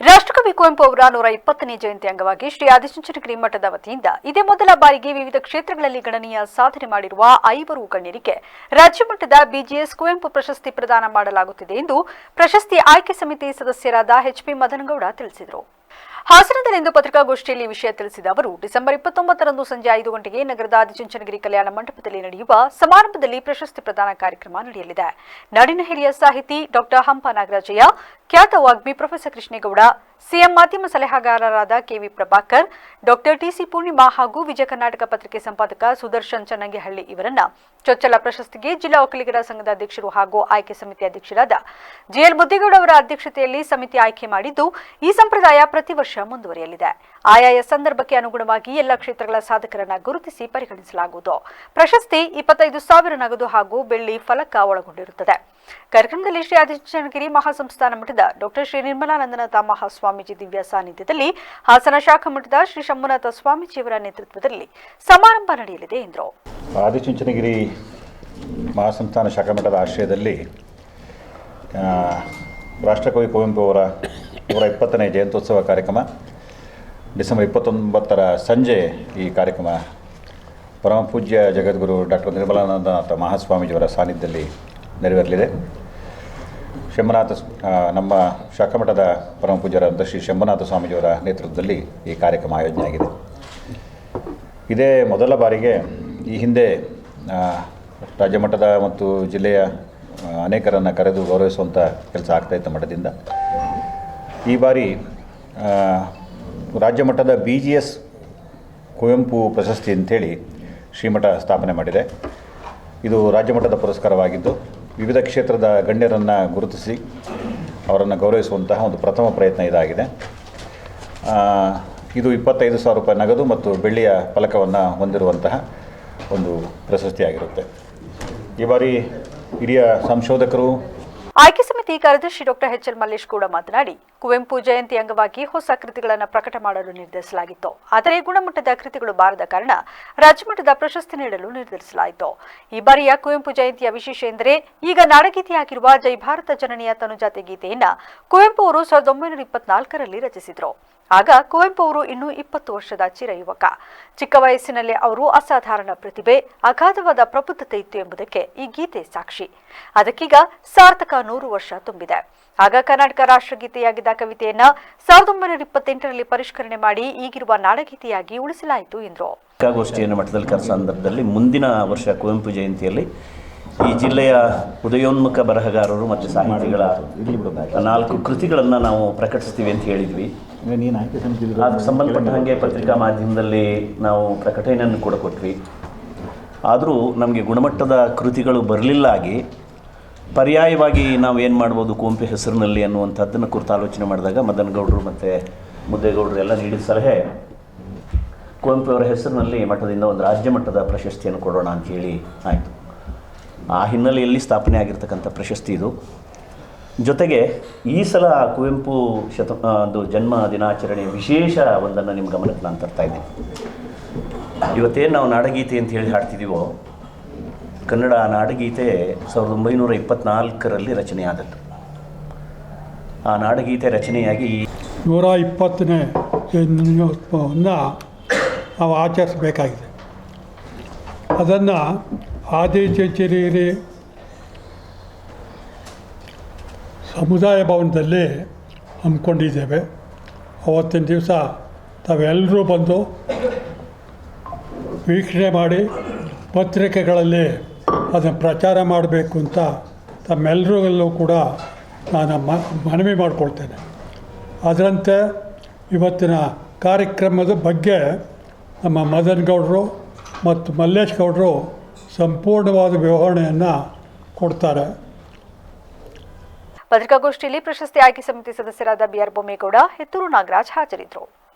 ರಾಷ್ಟ್ರಕವಿ ಕುವೆಂಪು ಅವರ ನೂರ ಇಪ್ಪತ್ತನೇ ಜಯಂತಿ ಅಂಗವಾಗಿ ಶ್ರೀ ಆದಿಚುಂಚನಗಿರಿ ಮಠದ ವತಿಯಿಂದ ಇದೇ ಮೊದಲ ಬಾರಿಗೆ ವಿವಿಧ ಕ್ಷೇತ್ರಗಳಲ್ಲಿ ಗಣನೀಯ ಸಾಧನೆ ಮಾಡಿರುವ ಐವರು ಗಣ್ಯರಿಗೆ ರಾಜ್ಯ ಮಟ್ಟದ ಬಿಜಿಎಸ್ ಕುವೆಂಪು ಪ್ರಶಸ್ತಿ ಪ್ರದಾನ ಮಾಡಲಾಗುತ್ತಿದೆ ಎಂದು ಪ್ರಶಸ್ತಿ ಆಯ್ಕೆ ಸಮಿತಿ ಸದಸ್ಯರಾದ ಎಚ್ಪಿ ಮದನಗೌಡ ತಿಳಿಸಿದರು. ಹಾಸನದಲ್ಲಿಂದು ಪತ್ರಿಕಾಗೋಷ್ಠಿಯಲ್ಲಿ ವಿಷಯ ತಿಳಿಸಿದ ಅವರು, ಡಿಸೆಂಬರ್ ಇಪ್ಪತ್ತೊಂಬತ್ತರಂದು ಸಂಜೆ ಐದು ಗಂಟೆಗೆ ನಗರದ ಆದಿಚುಂಚನಗಿರಿ ಕಲ್ಯಾಣ ಮಂಟಪದಲ್ಲಿ ನಡೆಯುವ ಸಮಾರಂಭದಲ್ಲಿ ಪ್ರಶಸ್ತಿ ಪ್ರದಾನ ಕಾರ್ಯಕ್ರಮ ನಡೆಯಲಿದೆ. ನಾಡಿನ ಹಿರಿಯ ಸಾಹಿತಿ ಡಾಕ್ಟರ್ ಹಂಪ ನಾಗರಾಜಯ್ಯ ಖ್ಯಾತ ವಾಗ್ಮಿ ಪ್ರೊಫೆಸರ್ ಕೃಷ್ಣೇಗೌಡ, ಸಿಎಂ ಮಾಧ್ಯಮ ಸಲಹೆಗಾರರಾದ K V Prabhakar, doctor T C Poornima ಹಾಗೂ ವಿಜಯ ಕರ್ನಾಟಕ ಪತ್ರಿಕೆ ಸಂಪಾದಕ ಸುದರ್ಶನ್ ಚನ್ನಂಗಿಹಳ್ಳಿ ಇವರನ್ನ ಚೊಚ್ಚಲ ಪ್ರಶಸ್ತಿಗೆ ಜಿಲ್ಲಾ ಒಕ್ಕಲಿಗರ ಸಂಘದ ಅಧ್ಯಕ್ಷರು ಹಾಗೂ ಆಯ್ಕೆ ಸಮಿತಿ ಅಧ್ಯಕ್ಷರಾದ ಜಿಎಲ್ ಮುದ್ದೇಗೌಡ ಅವರ ಅಧ್ಯಕ್ಷತೆಯಲ್ಲಿ ಸಮಿತಿ ಆಯ್ಕೆ ಮಾಡಿದ್ದು ಈ ಸಂಪ್ರದಾಯ ಪ್ರತಿ ವರ್ಷ ಮುಂದುವರಿಯಲಿದೆ. ಆಯಾಯ ಸಂದರ್ಭಕ್ಕೆ ಅನುಗುಣವಾಗಿ ಎಲ್ಲ ಕ್ಷೇತ್ರಗಳ ಸಾಧಕರನ್ನ ಗುರುತಿಸಿ ಪರಿಗಣಿಸಲಾಗುವುದು. ಪ್ರಶಸ್ತಿ ಇಪ್ಪತ್ತೈದು ಸಾವಿರ ನಗದು ಹಾಗೂ ಬೆಳ್ಳಿ ಫಲಕ ಒಳಗೊಂಡಿರುತ್ತದೆ. ಕಾರ್ಯಕ್ರಮದಲ್ಲಿ ಶ್ರೀ ಆದಿಚನಗಿರಿ ಮಹಾಸಂಸ್ಥಾನ ಮಠದ ಡಾಕ್ಟರ್ ಶ್ರೀ ನಿರ್ಮಲಾನಂದನಾಥ ಮಹಾಸ್ವಾಮೀಜಿ ದಿವ್ಯ ಸಾನ್ನಿಧ್ಯದಲ್ಲಿ ಹಾಸನ ಶಾಖಾ ಮಠದ ಶ್ರೀ ಶಂಭುನಾಥ ಸ್ವಾಮೀಜಿಯವರ ನೇತೃತ್ವದಲ್ಲಿ ಸಮಾರಂಭ ನಡೆಯಲಿದೆ ಎಂದರು. ಆದಿಚುಂಚನಗಿರಿ ಮಹಾಸಂಸ್ಥಾನ ಶಾಖಾ ಮಠದ ಆಶ್ರಯದಲ್ಲಿ ರಾಷ್ಟ್ರಕವಿ ಕುವೆಂಪು ಅವರ ನೂರ ಇಪ್ಪತ್ತನೇ ಜಯಂತ್ಯೋತ್ಸವ ಕಾರ್ಯಕ್ರಮ, ಡಿಸೆಂಬರ್ ಇಪ್ಪತ್ತೊಂಬತ್ತರ ಸಂಜೆ ಈ ಕಾರ್ಯಕ್ರಮ ಪರಮಪೂಜ್ಯ ಜಗದ್ಗುರು ಡಾಕ್ಟರ್ ನಿರ್ಮಲಾನಂದನಾಥ ಮಹಾಸ್ವಾಮೀಜಿಯವರ ಸಾನ್ನಿಧ್ಯದಲ್ಲಿ ನೆರವೇರಲಿದೆ. ಶಂಭನಾಥ ನಮ್ಮ ಶಾಖಮಠದ ಪರಮ ಪೂಜ್ಯರಾದಂಥ ಶ್ರೀ ಶಂಭನಾಥ ಸ್ವಾಮೀಜಿಯವರ ನೇತೃತ್ವದಲ್ಲಿ ಈ ಕಾರ್ಯಕ್ರಮ ಆಯೋಜನೆ ಆಗಿದೆ. ಇದೇ ಮೊದಲ ಬಾರಿಗೆ ಈ ಹಿಂದೆ ರಾಜ್ಯಮಟ್ಟದ ಮತ್ತು ಜಿಲ್ಲೆಯ ಅನೇಕರನ್ನು ಕರೆದು ಗೌರವಿಸುವಂಥ ಕೆಲಸ ಆಗ್ತಾಯಿತ್ತು ಮಠದಿಂದ. ಈ ಬಾರಿ ರಾಜ್ಯ ಮಟ್ಟದ ಬಿ ಜಿ ಎಸ್ ಕುವೆಂಪು ಪ್ರಶಸ್ತಿ ಅಂಥೇಳಿ ಶ್ರೀಮಠ ಸ್ಥಾಪನೆ ಮಾಡಿದೆ. ಇದು ರಾಜ್ಯಮಟ್ಟದ ಪುರಸ್ಕಾರವಾಗಿದ್ದು ವಿವಿಧ ಕ್ಷೇತ್ರದ ಗಣ್ಯರನ್ನು ಗುರುತಿಸಿ ಅವರನ್ನು ಗೌರವಿಸುವಂತಹ ಒಂದು ಪ್ರಥಮ ಪ್ರಯತ್ನ ಇದಾಗಿದೆ. ಇದು ಇಪ್ಪತ್ತೈದು ಸಾವಿರ ರೂಪಾಯಿ ನಗದು ಮತ್ತು ಬೆಳ್ಳಿಯ ಫಲಕವನ್ನು ಹೊಂದಿರುವಂತಹ ಒಂದು ಪ್ರಶಸ್ತಿಯಾಗಿರುತ್ತೆ. ಈ ಬಾರಿ ಹಿರಿಯ ಸಂಶೋಧಕರು ಆಯ್ಕೆ ಸಮಿತಿ ಕಾರ್ಯದರ್ಶಿ ಡಾಕ್ಟರ್ ಎಚ್ ಎಲ್ ಮಲ್ಲೇಶ್ ಕೂಡ ಮಾತನಾಡಿ, ಕುವೆಂಪು ಜಯಂತಿ ಅಂಗವಾಗಿ ಹೊಸ ಕೃತಿಗಳನ್ನು ಪ್ರಕಟ ಮಾಡಲು ನಿರ್ಧರಿಸಲಾಗಿತ್ತು. ಆದರೆ ಗುಣಮಟ್ಟದ ಕೃತಿಗಳು ಬಾರದ ಕಾರಣ ರಾಜ್ಯಮಟ್ಟದ ಪ್ರಶಸ್ತಿ ನೀಡಲು ನಿರ್ಧರಿಸಲಾಯಿತು. ಈ ಬಾರಿಯ ಕುವೆಂಪು ಜಯಂತಿಯ ವಿಶೇಷ ಎಂದರೆ, ಈಗ ನಾಡಗೀತೆಯಾಗಿರುವ ಜೈ ಭಾರತ ಜನನಿಯ ತನುಜಾತೆ ಗೀತೆಯನ್ನ ಕುವೆಂಪು ಅವರು ಸಾವಿರದ ಒಂಬೈನೂರ ಇಪ್ಪತ್ನಾಲ್ಕರಲ್ಲಿ ರಚಿಸಿದ್ರು. ಆಗ ಕುವೆಂಪು ಅವರು ಇನ್ನೂ ಇಪ್ಪತ್ತು ವರ್ಷದ ಚಿರ ಯುವಕ. ಚಿಕ್ಕ ವಯಸ್ಸಿನಲ್ಲಿ ಅವರು ಅಸಾಧಾರಣ ಪ್ರತಿಭೆ, ಅಗಾಧವಾದ ಪ್ರಬುದ್ಧತೆ ಇತ್ತು ಎಂಬುದಕ್ಕೆ ಈ ಗೀತೆ ಸಾಕ್ಷಿ. ಅದಕ್ಕೀಗ ಸಾರ್ಥಕ ನೂರು ವರ್ಷ ತುಂಬಿದೆ. ಆಗ ಕರ್ನಾಟಕ ರಾಷ್ಟ್ರಗೀತೆಯಾಗಿದ್ದ ಕವಿತೆಯನ್ನ ಸಾವಿರದ ಒಂಬೈನೂರ ಇಪ್ಪತ್ತೆಂಟರಲ್ಲಿ ಪರಿಷ್ಕರಣೆ ಮಾಡಿ ಈಗಿರುವ ನಾಡಗೀತೆಯಾಗಿ ಉಳಿಸಲಾಯಿತು ಎಂದರು. ಪತ್ರಿಕಾಗೋಷ್ಠಿಯನ್ನು ಮಠದಲ್ಲಿ ಕರೆದ ಸಂದರ್ಭದಲ್ಲಿ ಮುಂದಿನ ವರ್ಷ ಕುವೆಂಪು ಜಯಂತಿಯಲ್ಲಿ ಈ ಜಿಲ್ಲೆಯ ಉದಯೋನ್ಮುಖ ಬರಹಗಾರರು ಮತ್ತು ಸಾಹಿತಿಗಳ ನಾಲ್ಕು ಕೃತಿಗಳನ್ನು ನಾವು ಪ್ರಕಟಿಸ್ತೀವಿ ಅಂತ ಹೇಳಿದ್ವಿ. ನೀನು ಆಯ್ಕೆ ಸಮಿತಿ ಅದಕ್ಕೆ ಸಂಬಂಧಪಟ್ಟ ಹಾಗೆ ಪತ್ರಿಕಾ ಮಾಧ್ಯಮದಲ್ಲಿ ನಾವು ಪ್ರಕಟಣೆಯನ್ನು ಕೂಡ ಕೊಟ್ವಿ. ಆದರೂ ನಮಗೆ ಗುಣಮಟ್ಟದ ಕೃತಿಗಳು ಬರಲಿಲ್ಲ ಆಗಿ ಪರ್ಯಾಯವಾಗಿ ನಾವು ಏನು ಮಾಡ್ಬೋದು ಕುಂಪೆ ಹೆಸರಿನಲ್ಲಿ ಅನ್ನುವಂಥದ್ದನ್ನು ಕುರಿತು ಆಲೋಚನೆ ಮಾಡಿದಾಗ ಮದನಗೌಡರು ಮತ್ತು ಮುದ್ದೇಗೌಡರು ಎಲ್ಲ ನೀಡಿದ ಸಲಹೆ ಕುವೆಂಪು ಅವರ ಹೆಸರಿನಲ್ಲಿ ಮಠದಿಂದ ಒಂದು ರಾಜ್ಯ ಮಟ್ಟದ ಪ್ರಶಸ್ತಿಯನ್ನು ಕೊಡೋಣ ಅಂತೇಳಿ ಆಯಿತು. ಆ ಹಿನ್ನೆಲೆಯಲ್ಲಿ ಸ್ಥಾಪನೆ ಆಗಿರ್ತಕ್ಕಂಥ ಪ್ರಶಸ್ತಿ ಇದು. ಜೊತೆಗೆ ಈ ಸಲ ಕುವೆಂಪು ಶತ ಒಂದು ಜನ್ಮ ದಿನಾಚರಣೆ ವಿಶೇಷ ಒಂದನ್ನು ನಿಮ್ಮ ಗಮನಕ್ಕೆ ನಾನು ತರ್ತಾ ಇದ್ದೀನಿ. ಇವತ್ತೇನು ನಾವು ನಾಡಗೀತೆ ಅಂತ ಹೇಳಿ ಹಾಡ್ತಿದ್ದೀವೋ ಕನ್ನಡ ನಾಡಗೀತೆ ಸಾವಿರದ ಒಂಬೈನೂರ ಇಪ್ಪತ್ನಾಲ್ಕರಲ್ಲಿ ರಚನೆಯಾದದ್ದು. ಆ ನಾಡಗೀತೆ ರಚನೆಯಾಗಿ ನೂರ ಇಪ್ಪತ್ತನೇ ಜನ್ಮೋತ್ಸವವನ್ನು ನಾವು ಆಚರಿಸಬೇಕಾಗಿದೆ. ಅದನ್ನು ಆದಿಚುಂಚನಗಿರಿ ಸಮುದಾಯ ಭವನದಲ್ಲಿ ಹಮ್ಮಿಕೊಂಡಿದ್ದೇವೆ. ಅವತ್ತಿನ ದಿವಸ ತಾವೆಲ್ಲರೂ ಬಂದು ವೀಕ್ಷಣೆ ಮಾಡಿ ಪತ್ರಿಕೆಗಳಲ್ಲಿ ಅದನ್ನು ಪ್ರಚಾರ ಮಾಡಬೇಕು ಅಂತ ತಮ್ಮೆಲ್ಲರಲ್ಲೂ ಕೂಡ ನಾನು ಮನವಿ ಮಾಡಿಕೊಳ್ತೇನೆ. ಅದರಂತೆ ಇವತ್ತಿನ ಕಾರ್ಯಕ್ರಮದ ಬಗ್ಗೆ ನಮ್ಮ ಮದನ್ ಗೌಡರು ಮತ್ತು ಮಲ್ಲೇಶ್ ಗೌಡರು ಸಂಪೂರ್ಣವಾದ ವಿವರಣೆಯನ್ನು ಕೊಡ್ತಾರೆ. ಪತ್ರಿಕಾಗೋಷ್ಠಿಯಲ್ಲಿ ಪ್ರಶಸ್ತಿ ಆಯ್ಕೆ ಸಮಿತಿ ಸದಸ್ಯರಾದ ಬಿಆರ್ ಬೊಮ್ಮೇಗೌಡ ಹೆತ್ತೂರು ನಾಗರಾಜ್ ಹಾಜರಿದ್ದರು.